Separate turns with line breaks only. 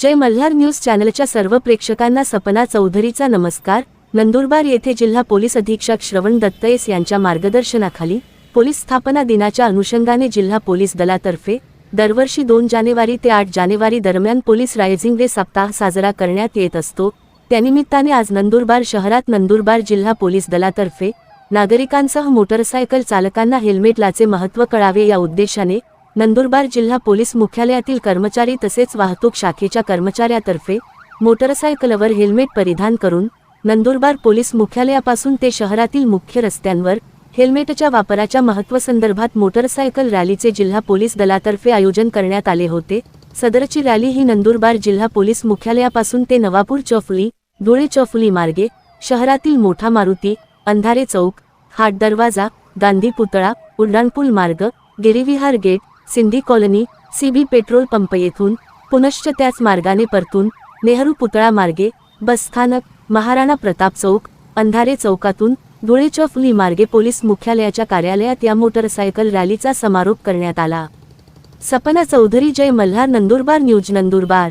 जय Malhar news चॅनलच्या सर्व प्रेक्षकांना सपना चौधरीचा नमस्कार. नंदुरबार येथे जिल्हा पोलीस अधीक्षक श्रवण दत्तयेस यांच्या मार्गदर्शनाखाली पोलीस स्थापना दिनाच्या अनुषंगाने जिल्हा पोलीस दलातर्फे दरवर्षी दोन जानेवारी ते आठ जानेवारी दरम्यान पोलीस रायझिंग डे सप्ताह साजरा करण्यात येत असतो. त्यानिमित्ताने आज नंदुरबार शहरात नंदुरबार जिल्हा पोलीस दलातर्फे नागरिकांसह मोटरसायकल चालकांना हेल्मेट लाचे महत्त्व कळावे या उद्देशाने नंदुरबार जिल्हा पोलीस मुख्यालयातील कर्मचारी तसेच वाहतूक शाखेच्या कर्मचाऱ्यातर्फे मोटरसायकलवर हेल्मेट परिधान करून नंदुरबार पोलीस मुख्यालयापासून ते शहरातील मुख्य रस्त्यांवर हेल्मेटच्या वापराच्या महत्त्वसंदर्भात मोटरसायकल रॅलीचे जिल्हा पोलीस दलातर्फे आयोजन करण्यात आले होते. सदरची रॅली ही नंदुरबार जिल्हा पोलीस मुख्यालयापासून ते नवापूर चौफुली धुळे चौफुली मार्गे शहरातील मोठा मारुती अंधारे चौक हाट दरवाजा गांधी पुतळा उड्डाणपूल मार्ग Girivihar gate Sindhi colony CB petrol pump येथून पुनश्च त्याच मार्गाने परतून नेहरू पुतळा मार्गे बसस्थानक महाराणा प्रताप चौक अंधारे चौकातून धुळे चौफुली मार्गे पोलीस मुख्यालयाच्या कार्यालयात या मोटरसायकल रॅलीचा समारोप करण्यात आला. सपना चौधरी जय मल्हार नंदुरबार न्यूज नंदुरबार.